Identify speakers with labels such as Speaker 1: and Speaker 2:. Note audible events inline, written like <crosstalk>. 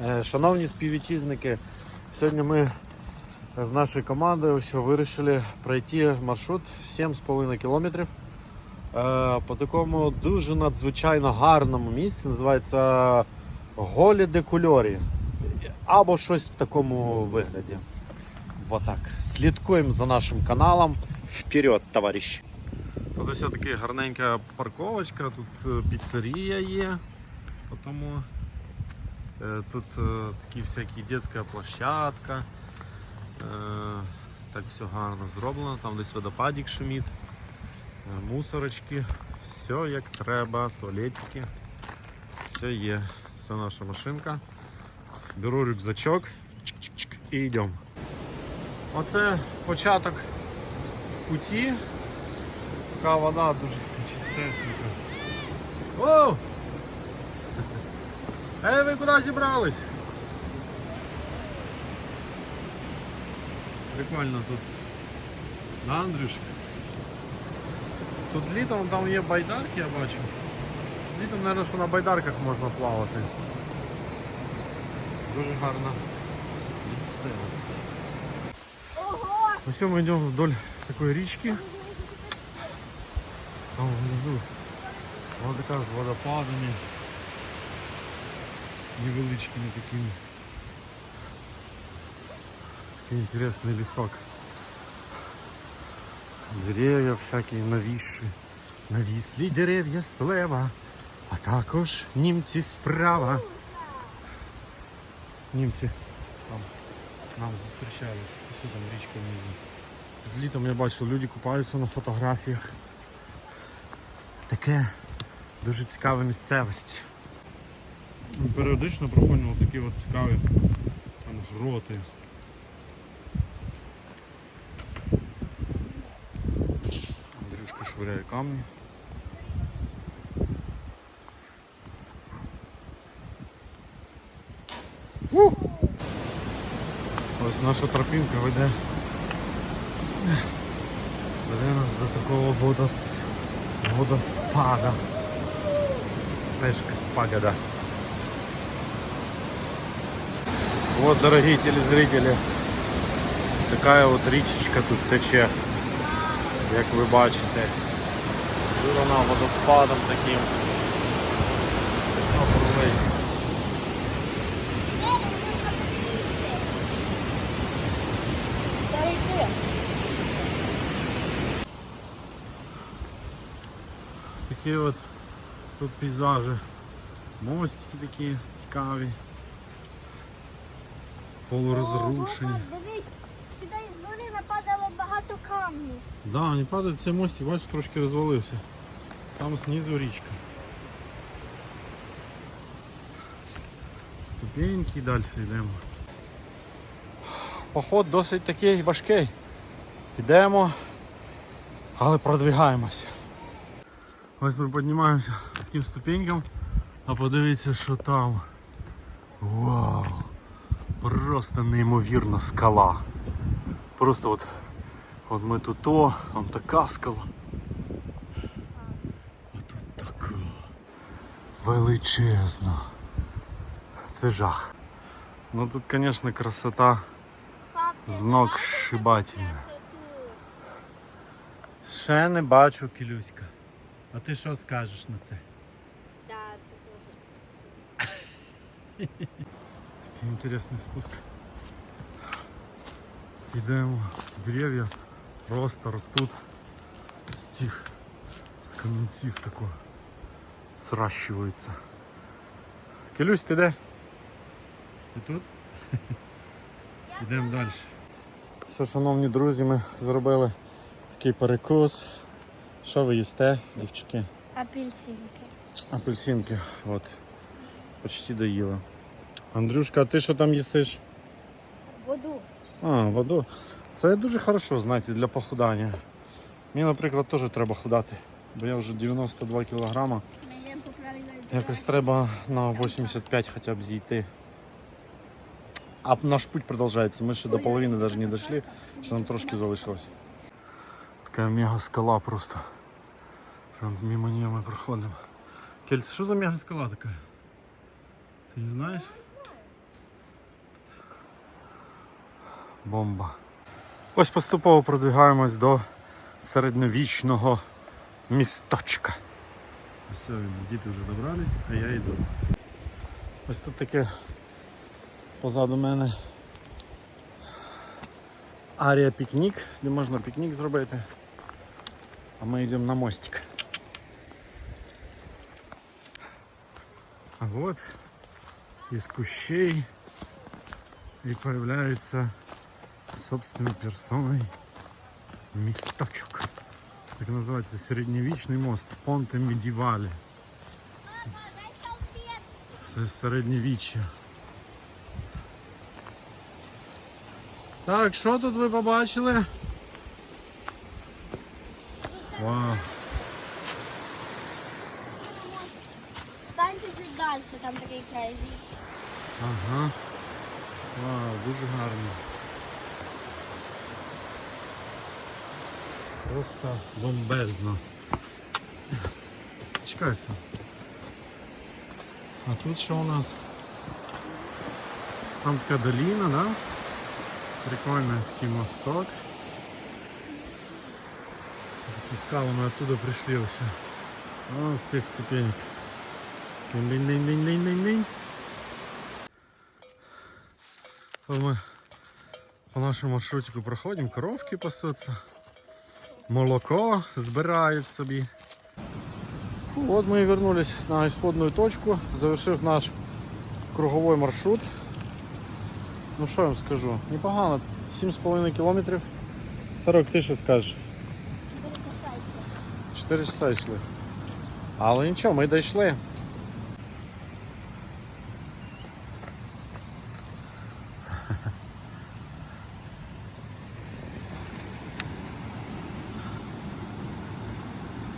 Speaker 1: Е, Шановні співвітчизники, сьогодні ми з нашою командою вирішили пройти маршрут 7,5 кілометрів е, по такому дуже надзвичайно гарному місці. Називається Голі де Кульорі. Або щось в такому вигляді. Отак. Слідкуємо за нашим каналом. Вперед, товариші! Ось така гарненька парковочка, тут е, піцерія є. Тому тут е, такі всякі дитяча площадка. Е, Так все гарно зроблено. Там десь водопадик шумить, е, мусорочки, все як треба, туалетики. Все є. Це наша машинка. Беру рюкзачок чик-чик-чик, і йдемо. Оце початок путі. Така вода дуже чистесенька. Оу! Ей, ви куди зібрались? Прикольно тут. Да, Андрюшка? Тут літом там є байдарки, я бачу. Літом, мабуть, що на байдарках можна плавати. Дуже гарна місцевість.
Speaker 2: Ого!
Speaker 1: Все, мы идем вдоль такой речки. Там внизу вот така з водопадами. Невеличкими такими. Такий интересный лесок. Дерев'я всякі навісші. Навіслі дерев'я слева, а також німці справа. Німці там нам зустрічались. Ось там річка внизу. Літом я бачу, люди купаються на фотографіях. Таке дуже цікава місцевість. Періодично проходимо такі от цікаві там гроти. Андрюшка швиряє камні. Ось наша тропинка веде. Веде нас до такого водос... водоспада. Пешка спагада. Вот, дорогие телезрители, такая вот річечка тут тече, як ви бачите. Вона водоспадом таким. Такі от тут пейзажі. Мостики такі цікаві. Полурозрушені.
Speaker 2: Дивись, сюди з гори нападало багато камнів.
Speaker 1: Да, не падає цей мостик, бачиш, трошки розвалився. Там знизу річка. Ступеньки і далі йдемо. Поход досить такий важкий. Йдемо, але продвигаємось. Ось ми піднімаємося таким ступенькам, а подивіться, що там. Вау! Просто неймовірна скала. Просто от От ми тут то, там така скала. А тут така величезна. Це жах. Ну тут, звісно, красота
Speaker 2: Пап, ти
Speaker 1: з ног
Speaker 2: бачиш
Speaker 1: шибательна. Ще не бачу Кілюська. А ти що скажеш на це?
Speaker 2: Да, це дуже красиво. <laughs>
Speaker 1: Такий інтересний спуск. Йдемо, дерев'я просто ростуть з тих, з камінців тако зращуються. Келюсь, ти де? Ти тут? Йдемо далі. Все, шановні друзі, ми зробили такий перекус. Що ви їсте, дівчики?
Speaker 2: Апельсинки.
Speaker 1: Апельсинки, от. Почти доїли. Андрюшка, а ти що там їсиш?
Speaker 2: Воду.
Speaker 1: А, воду. Це дуже хорошо, знаєте, для похудання. Мені, наприклад, теж треба худати, бо я вже 92 кілограма. Якось треба на 85 хоча б зійти. А наш путь продовжується. Ми ще до половини навіть не дійшли, ще нам трошки залишилось. Така мега скала просто. Прям мимо нее ми проходимо. Кель, це що за мега скала така? Ти не знаєш? Бомба. Ось поступово продвигаємось до середньовічного місточка. Все, діти вже добрались, а я йду. Ось тут таке позаду мене арія пікнік, де можна пікнік зробити. А ми йдемо на мостик. А вот из кущей и появляется собственной персоной місточок. Так називається середньовічний мост Понте Медівалі. Це середньовіччя. Так, що тут ви побачили? Вау.
Speaker 2: Станьте чуть далі, там такий край.
Speaker 1: Ага. Вау, дуже гарно. Просто бомбезно. Чекайся. А тут що у нас? Там така доліна, да? Прикольний такий мосток. Такі скали ми оттуда прийшли ось. Вон з тих ступенек. Динь-динь-динь-динь-динь-динь. Вот по нашему маршрутику проходим, коровки пасуться, молоко збирають собі. Вот мы и вернулись на исходную точку, завершив наш круговой маршрут. Ну що я вам скажу, непогано, 7,5 кілометрів. Сорок, ти що скажеш? 4 часа йшли. Але нічого, ми дійшли.